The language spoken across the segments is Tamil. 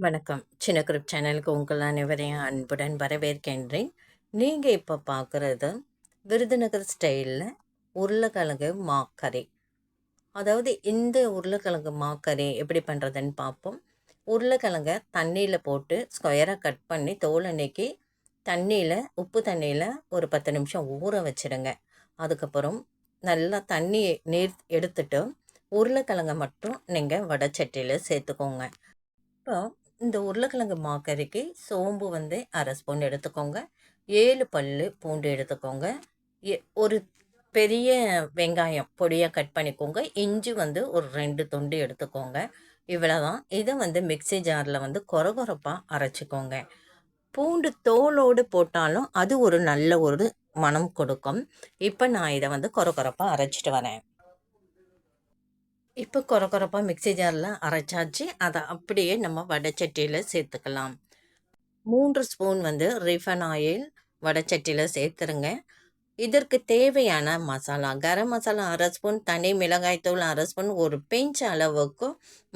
வணக்கம். சின்ன குரூப் சேனலுக்கு உங்கள் அனைவரையும் அன்புடன் வரவேற்கின்றேன். நீங்கள் இப்போ பார்க்குறது விருதுநகர் ஸ்டைலில் உருளைக்கிழங்கு மாக்கறி. அதாவது இந்த உருளைக்கிழங்கு மாக்கறி எப்படி பண்ணுறதுன்னு பார்ப்போம் உருளைக்கிழங்கை தண்ணியில் போட்டு ஸ்கொயராக கட் பண்ணி தோலை நீக்கி தண்ணியில் உப்பு தண்ணியில் ஒரு பத்து நிமிஷம் ஊற வச்சுடுங்க. அதுக்கப்புறம் நல்லா தண்ணி நீர் எடுத்துட்டு உருளைக்கிழங்கை மட்டும் நீங்கள் வடச்சட்டியில் சேர்த்துக்கோங்க. இப்போ இந்த உருளைக்கிழங்கு மாக்கறிக்கு சோம்பு வந்து அரை ஸ்பூன் எடுத்துக்கோங்க. ஏழு பல் பூண்டு எடுத்துக்கோங்க. ஒரு பெரிய வெங்காயம் பொடியாக கட் பண்ணிக்கோங்க. இஞ்சி வந்து ஒரு ரெண்டு துண்டு எடுத்துக்கோங்க. இவ்வளோதான் இதை வந்து மிக்சி ஜாரில் வந்து கொரகொரப்பாக அரைச்சிக்கோங்க. பூண்டு தோலோடு போட்டாலும் அது ஒரு நல்ல ஒரு மனம் கொடுக்கும். இப்போ நான் இதை வந்து கொரகொரப்பாக அரைச்சிட்டு வரேன். இப்போ குறை குறைப்பாக மிக்சி ஜாரில் அரைச்சாச்சு. அதை அப்படியே நம்ம வடைச்சட்டியில் சேர்த்துக்கலாம். மூன்று ஸ்பூன் வந்து ரிஃபன் ஆயில் வடைச்சட்டியில் சேர்த்துருங்க. இதற்கு தேவையான மசாலா கரம் மசாலா அரை ஸ்பூன் தனி மிளகாய்த்தூள் அரை ஸ்பூன் ஒரு பிஞ்ச் அளவுக்கு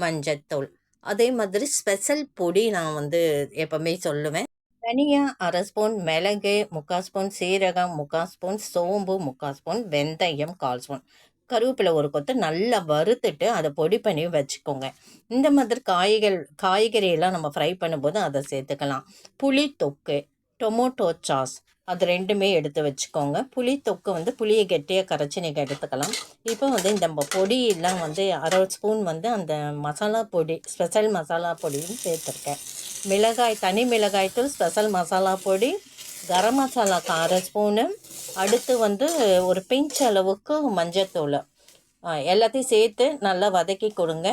மஞ்சத்தூள் அதே மாதிரி ஸ்பெஷல் பொடி நான் வந்து எப்போவுமே சொல்லுவேன். தனியாக அரை ஸ்பூன் மிளகு முக்கால் ஸ்பூன் சீரகம் முக்கால் ஸ்பூன் சோம்பு முக்கால் ஸ்பூன் வெந்தயம் கால் ஸ்பூன். கருவேப்பிலை ஒரு கொத்து நல்லா வறுத்துட்டு அதை பொடி பண்ணி வச்சுக்கோங்க. இந்த மாதிரி காய்கள் காய்கறியெல்லாம் நம்ம ஃப்ரை பண்ணும்போது அதை சேர்த்துக்கலாம். புளி தொக்கு டொமோட்டோ சாஸ் அது ரெண்டுமே எடுத்து வச்சுக்கோங்க. புளி தொக்கு வந்து புளியை கெட்டியாக கரைச்சி நீங்கள் எடுத்துக்கலாம். இப்போ வந்து இந்த பொடியெல்லாம் வந்து அரை ஸ்பூன் வந்து அந்த மசாலா பொடி ஸ்பெஷல் மசாலா பொடியும் சேர்த்துருக்கேன். மிளகாய் தனி மிளகாய்த்தூள் ஸ்பெஷல் மசாலா பொடி கரம் மசாலா கார ஸ்பூனு அடுத்து வந்து ஒரு பிஞ்ச் அளவுக்கு மஞ்சத்தூள் எல்லாத்தையும் சேர்த்து நல்லா வதக்கி கொடுங்க.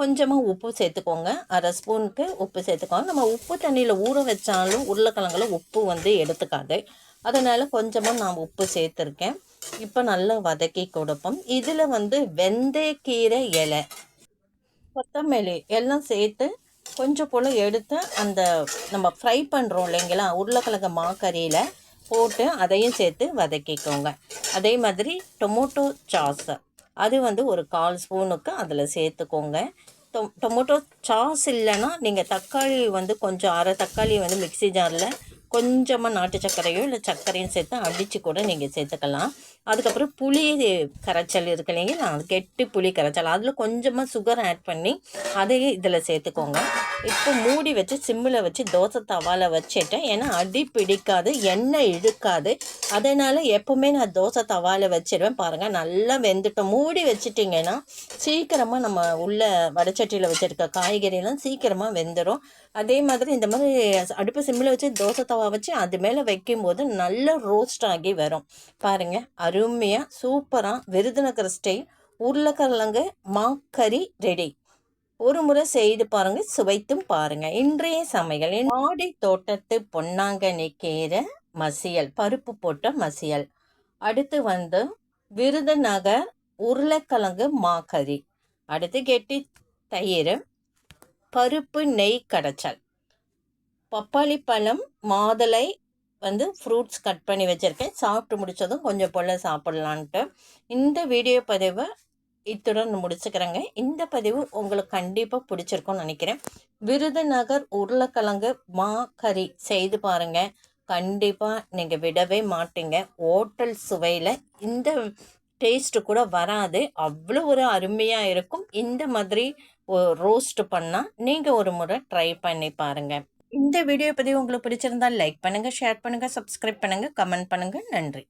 கொஞ்சமாக உப்பு சேர்த்துக்கோங்க. அரை ஸ்பூனுக்கு உப்பு சேர்த்துக்கோங்க. நம்ம உப்பு தண்ணியில் ஊற வச்சாலும் உருளைக்கிழங்குல உப்பு வந்து எடுத்துக்காது. அதனால் கொஞ்சமாக நான் உப்பு சேர்த்துருக்கேன். இப்போ நல்லா வதக்கி கொடுப்போம். இதில் வந்து வெந்தயக்கீரை இலை கொத்தமல்லி எல்லாம் சேர்த்து கொஞ்சம் போல் எடுத்து அந்த நம்ம ஃப்ரை பண்ணுறோம் இல்லைங்களா உருளைக்கிழங்கு மாக்கறியில் போட்டு அதையும் சேர்த்து வதக்கிக்கோங்க. அதே மாதிரி டொமோட்டோ சாஸ் அது வந்து ஒரு கால் ஸ்பூனுக்கு அதில் சேர்த்துக்கோங்க. டொ டொமோட்டோ சாஸ் இல்லைன்னா நீங்கள் தக்காளி வந்து கொஞ்சம் அரை தக்காளி வந்து மிக்சி ஜாரில் கொஞ்சமாக நாட்டு சர்க்கரையோ இல்லை சர்க்கரையும் சேர்த்து அடித்து கூட நீங்கள் சேர்த்துக்கலாம். அதுக்கப்புறம் புளி கரைச்சல் இருக்கு இல்லைங்களா அது கெட்டு புளி கரைச்சல். அதில் கொஞ்சமாக சுகர் ஆட் பண்ணி அதையே இதில் சேர்த்துக்கோங்க. இப்போ மூடி வச்சு சிம்மில் வச்சு தோசை தவாவில் வச்சுட்டேன் ஏன்னா அடி பிடிக்காது எண்ணெய் இழுக்காது. அதனால் எப்போவுமே நான் தோசை தவாவில் வச்சிடுவேன் பாருங்கள் நல்லா வெந்துட்டோம். மூடி வச்சுட்டிங்கன்னா சீக்கிரமாக நம்ம உள்ள வடச்சட்டியில் வச்சுருக்க காய்கறியெல்லாம் சீக்கிரமாக வெந்துடும் அதே மாதிரி இந்த மாதிரி அடுப்பு சிம்மில் வச்சு தோசை தவா வச்சு அது மேலே வைக்கும்போது நல்ல ரோஸ்ட் ஆகி வரும். பாருங்கள் அருமையாக சூப்பராக விருதுநகர் ஸ்டைல் உருளைக்கிழங்கு மாக்கறி ரெடி ஒரு முறை செய்து பாருங்க சுவைத்தும் பாருங்க. இன்றைய சமையல் மாடி தோட்டத்து பொன்னாங்கனி கீரை மசியல் பருப்பு போட்ட மசியல். அடுத்து வந்து விருதுநகர் உருளைக்கிழங்கு மாக்கறி அடுத்து கெட்டி தயிர் பருப்பு நெய் கடைச்சல். பப்பாளி பழம் மாதுளை வந்து ஃப்ரூட்ஸ் கட் பண்ணி வச்சுருக்கேன். சாப்பிட்டு முடித்ததும் கொஞ்சம் போல் சாப்பிட்லான்ட்டு. இந்த வீடியோ பதிவை இத்துடன் முடிச்சுக்கிறேங்க. இந்த பதிவு உங்களுக்கு கண்டிப்பாக பிடிச்சிருக்கும்னு நினைக்கிறேன். விருதுநகர் உருளைக்கிழங்கு மா கறி செய்து பாருங்கள் கண்டிப்பாக நீங்கள் விடவே மாட்டீங்க. ஹோட்டல் சுவையில் இந்த டேஸ்ட்டு கூட வராது. அவ்வளோ ஒரு அருமையாக இருக்கும். இந்த மாதிரி ரோஸ்ட் பண்ணால் நீங்கள் ஒரு முறை ட்ரை பண்ணி பாருங்கள் இந்த வீடியோ பற்றி உங்களுக்கு பிடிச்சிருந்தால் லைக் பண்ணுங்கள் ஷேர் பண்ணுங்கள் சப்ஸ்கிரைப் பண்ணுங்கள் கமெண்ட் பண்ணுங்கள் நன்றி.